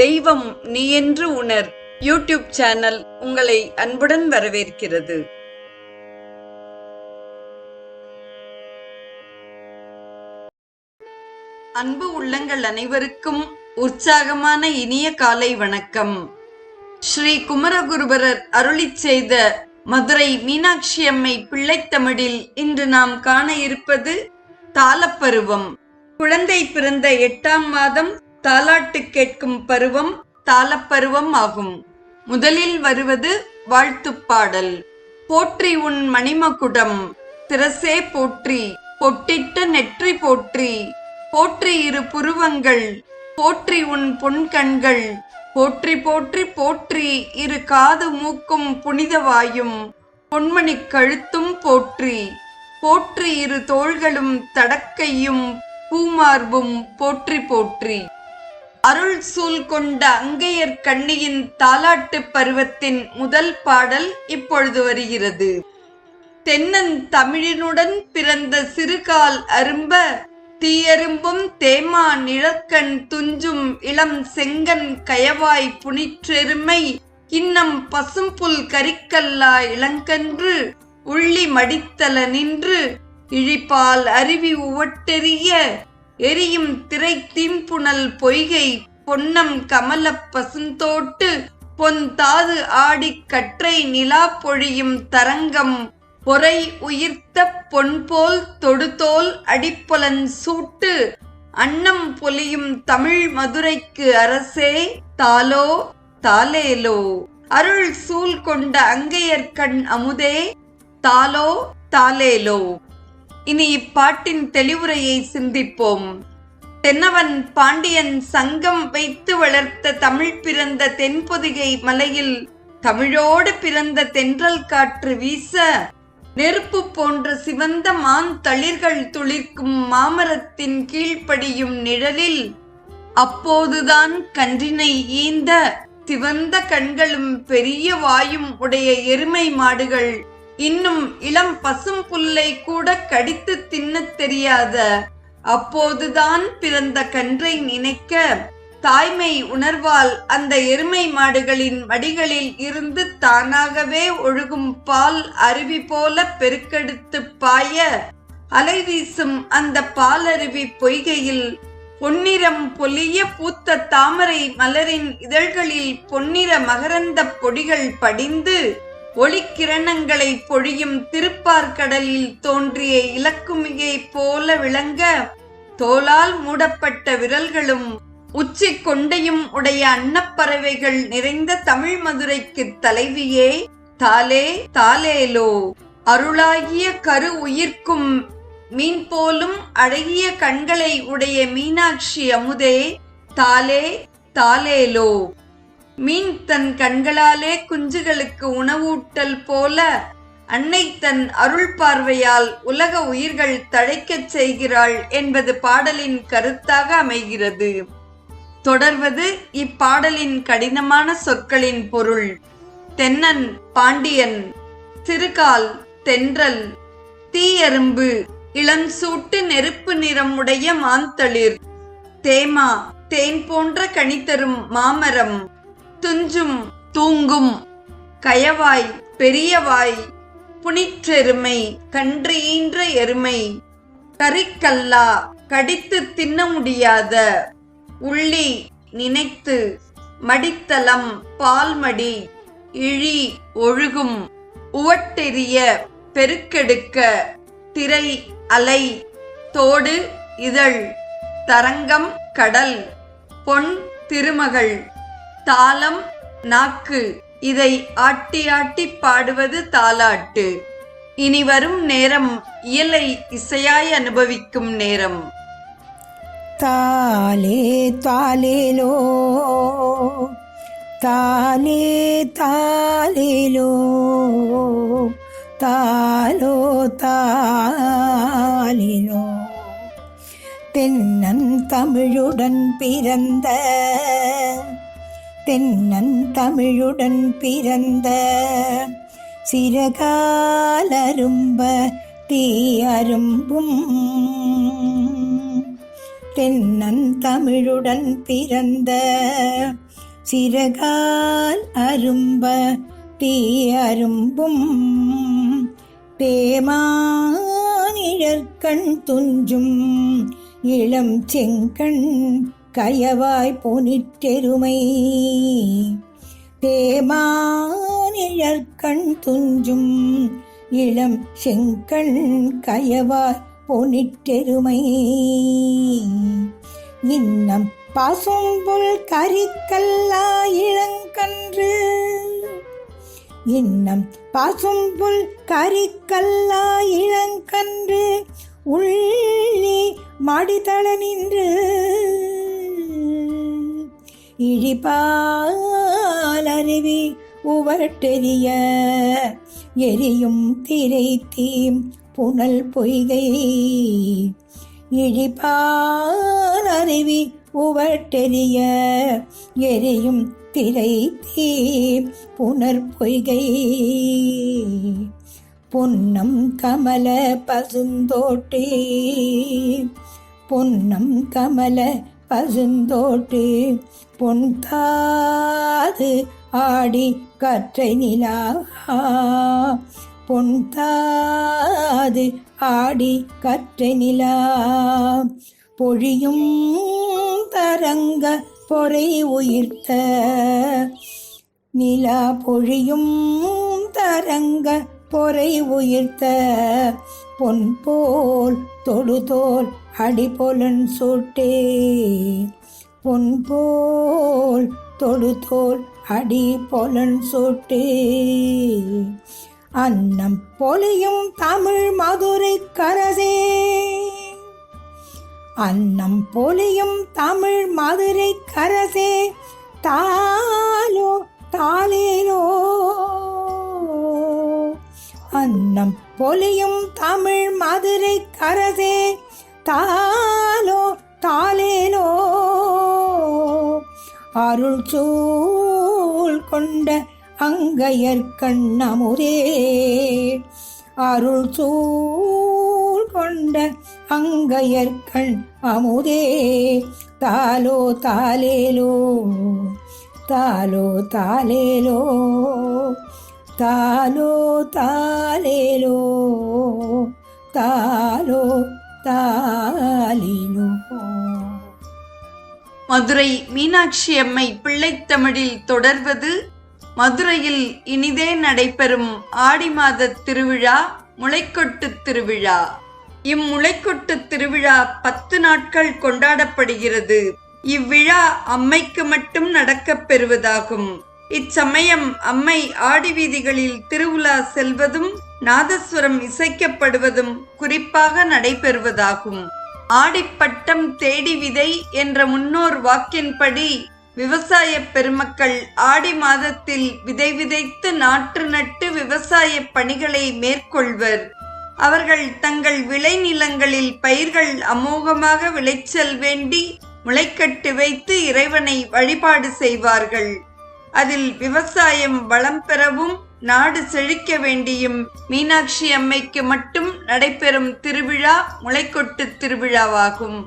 தெய்வம் நீ என்று உணர். யூடியூப் சேனல் உங்களை அன்புடன் வரவேற்கிறது. அன்பு உள்ளங்கள் அனைவருக்கும் உற்சாகமான இனிய காலை வணக்கம். ஸ்ரீ குமரகுருபரர் அருளிச் செய்த மதுரை மீனாட்சி அம்மை பிள்ளைத்தமிழில் இன்று நாம் காண இருப்பது தாளப்பருவம். குழந்தை பிறந்த எட்டாம் மாதம் தாலாட்டு கேட்கும் பருவம் தாளப்பருவம் ஆகும். முதலில் வருவது வாழ்த்துப் பாடல். போற்றி உன் மணிமகுடம் திரசே போற்றி பொட்டிட்ட நெற்றி போற்றி. போற்றி இரு புருவங்கள் போற்றி உன் பொன்கண்கள் போற்றி போற்றி போற்றி இரு காது மூக்கும் புனித வாயும். பொன்மணிக் கழுத்தும் போற்றி. போற்றி இரு தோள்களும் தடக்கையும் பூமார்பும் போற்றி போற்றி. அருள் சூல் கொண்ட அங்கையர் கண்ணியின் தாலாட்டு பருவத்தின் முதல் பாடல் இப்பொழுது வருகிறது. தென்னன் தமிழினுடன் பிறந்த சிறுகால் அரும்ப தீயரும்பும் தேமா நிழற்கண் துஞ்சும் இளம் செங்கன் கயவாய் புனிற்றெருமை இன்னம் பசும்புல் கரிக்கல்லா இளங்கன்று உள்ளி மடித்தல நின்று இழிப்பால் அருவி உவட்டெறிய எரியும் திரை தீம்புணல் பொய்கை பொன்னம் கமலப் பசுந்தோட்டு பொன் தாது ஆடிக் கற்றை நிலா பொழியும் தரங்கம் பொறை உயிர்த்த பொன்போல் தொடுதோல் அடிப்பொலன் சூட்டு அன்னம் பொலியும் தமிழ் மதுரைக்கு அரசே தாலோ தாலேலோ. அருள் சூல் கொண்ட அங்கையர் கண் அமுதே தாலோ தாலேலோ. இனி இப்பாட்டின் தெளிவுரையை சிந்திப்போம். தென்னவன் பாண்டியன் சங்கம் வைத்து வளர்த்த தமிழ் பிறந்த தென்பொதிகை மலையில் தமிழோடு பிறந்த தென்றல் காற்று வீச நெருப்பு போன்ற சிவந்த மான் தளிர்கள் துளிர்க்கும் மாமரத்தின் கீழ்ப்படியும் நிழலில் அப்போதுதான் கன்றினை ஈந்த சிவந்த கண்களும் பெரிய வாயும் உடைய எருமை மாடுகள் இன்னும் இளம் பசும் புல்லை கூட கடித்து தின்னத் தெரியாத அப்போதுதான் பிறந்த கன்றை நினைக்க தாய்மை உணர்வால் அந்த எருமை மாடுகளின் மடிகளில் இருந்து தானாகவே ஒழுகும் பால் அருவி போல பெருக்கெடுத்து பாய அலை வீசும் அந்த பாலருவி பொய்கையில் பொன்னிறம் பொலிய பூத்த தாமரை மலரின் இதழ்களில் பொன்னிற மகரந்த பொடிகள் படிந்து ஒளிக்கிரணங்களை பொழியும் திருப்பார்கடலில் தோன்றிய இலக்குமிகை போல விளங்க தோலால் மூடப்பட்ட விரல்களும் உச்சி கொண்டையும் உடைய அன்னப்பறவைகள் நிறைந்த தமிழ் மதுரைக்கு தலைவியே தாலே தாலேலோ அருளாகிய கரு உயிர்க்கும் மீன் போலும் அழகிய கண்களை உடைய மீனாட்சி அமுதே தாலே தாலேலோ மீன் தன் கண்களாலே குஞ்சுகளுக்கு உணவூட்டல் போல அன்னை தன் அருள் பார்வையால் உலக உயிர்கள் தழைக்கச் செய்கிறாள் என்பது பாடலின் கருத்தாக அமைகிறது. தொடர்வது இப்பாடலின் கடினமான சொற்களின் பொருள். தென்னன் பாண்டியன் சிறுகால் தென்றல் தீயரும்பு இளஞ்சூட்டு நெருப்பு நிறம் உடைய மாந்தளிர் தேமா தேன் போன்ற கனித்தரும் மாமரம். துஞ்சும் தூங்கும். கயவாய் பெரியவாய் புனிற்றெருமை கன்றியின்ற எருமை. கறிக்கல்லா கடித்து தின்ன முடியாத. உள்ளி நினைத்து மடித்தலம் பால்மடி. இழி ஒழுகும். உவட்டெறிய பெருக்கெடுக்க. திரை அலை தோடு இதழ். தரங்கம் கடல். பொன் திருமகள். தாளம் நாக்கு. இதை ஆட்டி ஆட்டி பாடுவது தாலாட்டு இனி வரும் நேரம் இயலை இசையாய் அனுபவிக்கும் நேரம். தாலே தாலேலோ தாலே தாலேலோ தாலோ தாலிலோ தென்னன் தமிழுடன் பிறந்த தென்னன் தமிழுடன் பிறந்த சிறகாலரும்ப தீயரும்பும் தென்னன் தமிழுடன் பிறந்த சிறகால் அரும்ப தீ அரும்பும். தேமானிழற்கண் துஞ்சும் இளம் செங்கண் கயவாய் பொனிற்றெருமை தேமானிழற்கண் துஞ்சும் இளம் செங்கண் கயவாய் பொனிற்றெருமை இன்னம் பசும்புல் கரிக்கல்லா இளங்கன்று இன்னம் பசும்புல் கரிக்கல்லா இளங்கன்று உள்ளி மடிதள நின்று. இழிபாலருவி உவட்டெரிய எரியும் திரை தீம் புனல் பொய்கை. இழிபாலருவி உவட்டெரிய எரியும் திரை தீம் புனர் பொய்கை. பொன்னம் கமல பசுந்தோட்டே பொன்னம் கமல பசுந்தோட்டு பொன்தாது ஆடி கற்றை நிலா. பொன்தாது ஆடி கற்றை நிலா. பொழியும் தரங்க பொறை உயிர்த்த நிலா. பொழியும் தரங்க பொறை உயிர்த்த பொன் போல் தொடுதோல் அடிபோலன் சூட்டே. பொன் போல் தொழுதோல் அடி பொலன் சூட்டே. அன்னம் பொலியும் தமிழ் மதுரை கரசே. அன்னம் பொலியும் தமிழ் மதுரை கரசே. தாலோ தாலேலோ அன்னம் பொலியும் தமிழ் மதுரை கரசே. தாலோ தாலேலோ அருள் சூழ் கொண்ட அங்கையர் கண்ணமுதே. அருள் சூழ் கொண்ட அங்கையர் கண் அமுதே தாலோ தாலேலோ தாலோ தாலேலோ தாலோ தாலேலோ தாலோ தாலிலோ மதுரை மீனாட்சி அம்மை பிள்ளைத்தமிழில் தொடர்வது மதுரையில் இனிதே நடைபெறும் ஆடி மாத திருவிழா முளைக்கொட்டு திருவிழா. இம்முளைக்கொட்டு திருவிழா பத்து நாட்கள் கொண்டாடப்படுகிறது. இவ்விழா அம்மைக்கு மட்டும் நடக்கப் பெறுவதாகும். இச்சமயம் அம்மை ஆடி வீதிகளில் திருவிழா செல்வதும் நாதஸ்வரம் இசைக்கப்படுவதும் குறிப்பாக நடைபெறுவதாகும். ஆடிப்பட்டம் தேடி விதை என்ற முன்னோர் வாக்கின்படி விவசாய பெருமக்கள் ஆடி மாதத்தில் விதை விதைத்து நாற்று நட்டு விவசாய பணிகளை மேற்கொள்வர். அவர்கள் தங்கள் விளைநிலங்களில் பயிர்கள் அமோகமாக விளைச்சல் வேண்டி முளைக்கட்டு வைத்து இறைவனை வழிபாடு செய்வார்கள். அதில் விவசாயம் வளம் பெறவும் நாடு செழிக்க வேண்டியும் மீனாட்சி அம்மைக்கு மட்டும் நடைபெறும் திருவிழா முளைக்கொட்டு திருவிழாவாகும்.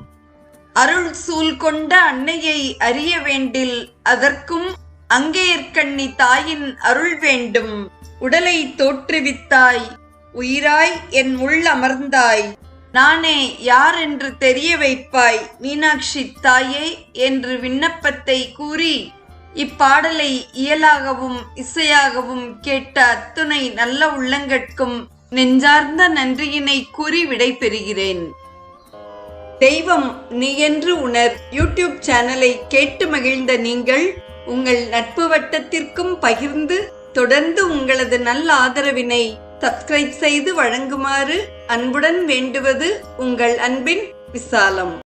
அருள் சூழ் கொண்ட அன்னையை அறிய வேண்டில் அதற்கும் அங்கேயற்கண்ணி தாயின் அருள் வேண்டும். உடலை தோற்றுவித்தாய் உயிராய் என் உள் அமர்ந்தாய். நானே யார் என்று தெரிய வைப்பாய் மீனாட்சி தாயே என்று விண்ணப்பத்தை கூறி இப்பாடலை இயலாகவும் இசையாகவும் கேட்ட அத்துணை நல்ல உள்ளங்கட்கும் நெஞ்சார்ந்த நன்றியினை கூறி விடைபெறுகிறேன். தெய்வம் நீ என்று உணர் யூடியூப் சேனலை கேட்டு மகிழ்ந்த நீங்கள் உங்கள் நட்பு வட்டத்திற்கும் பகிர்ந்து தொடர்ந்து உங்களது நல்ல ஆதரவினை சப்ஸ்கிரைப் செய்து வழங்குமாறு அன்புடன் வேண்டுவது உங்கள் அன்பின் விசாலம்.